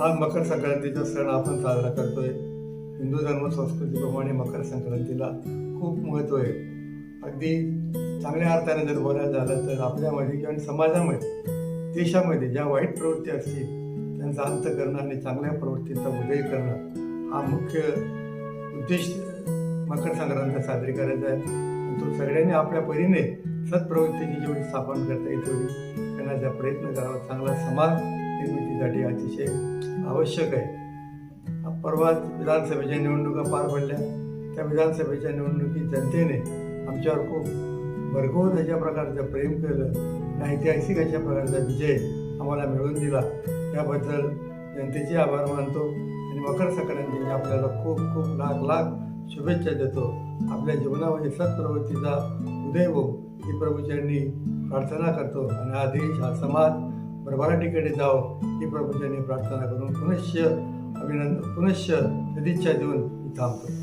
आज मकर संक्रांतीचा सण आपण साजरा करतोय. हिंदू धर्म संस्कृतीप्रमाणे मकर संक्रांतीला खूप महत्त्व आहे. अगदी चांगल्या अर्थाने जर बोलायला झालं तर आपल्यामध्ये किंवा समाजामध्ये देशामध्ये ज्या वाईट प्रवृत्ती असतील त्यांचा अंत करणं आणि चांगल्या प्रवृत्तींचा उदय करणं हा मुख्य उद्देश मकर संक्रांत साजरी करायचा आहे. तो सगळ्यांनी आपल्या परीने सत्प्रवृत्तीची जेवढी स्थापन करता येईल तेवढी करण्याचा प्रयत्न करावा चांगला समाज निर्मितीसाठी अतिशय आवश्यक आहे. परवाच विधानसभेच्या निवडणुका पार पडल्या. त्या विधानसभेच्या निवडणुकीत जनतेने आमच्यावर खूप भरघोस अशा प्रकारचं प्रेम केलं. आणि ऐतिहासिक अशा प्रकारचा विजय आम्हाला मिळवून दिला. त्याबद्दल जनतेचे आभार मानतो आणि मकर संक्रांतीने आपल्याला खूप खूप लाख लाख शुभेच्छा देतो. आपल्या जीवनामध्ये सत्प्रवृत्तीचा उदय हो ही प्रभूचरणी प्रार्थना करतो. आणि हा देश हा समाज भरभराटीकडे जाव ही प्रभूच्यांनी प्रार्थना करून पुनश्च अभिनंदन पुनश्च सदिच्छा देऊन मी थांबतो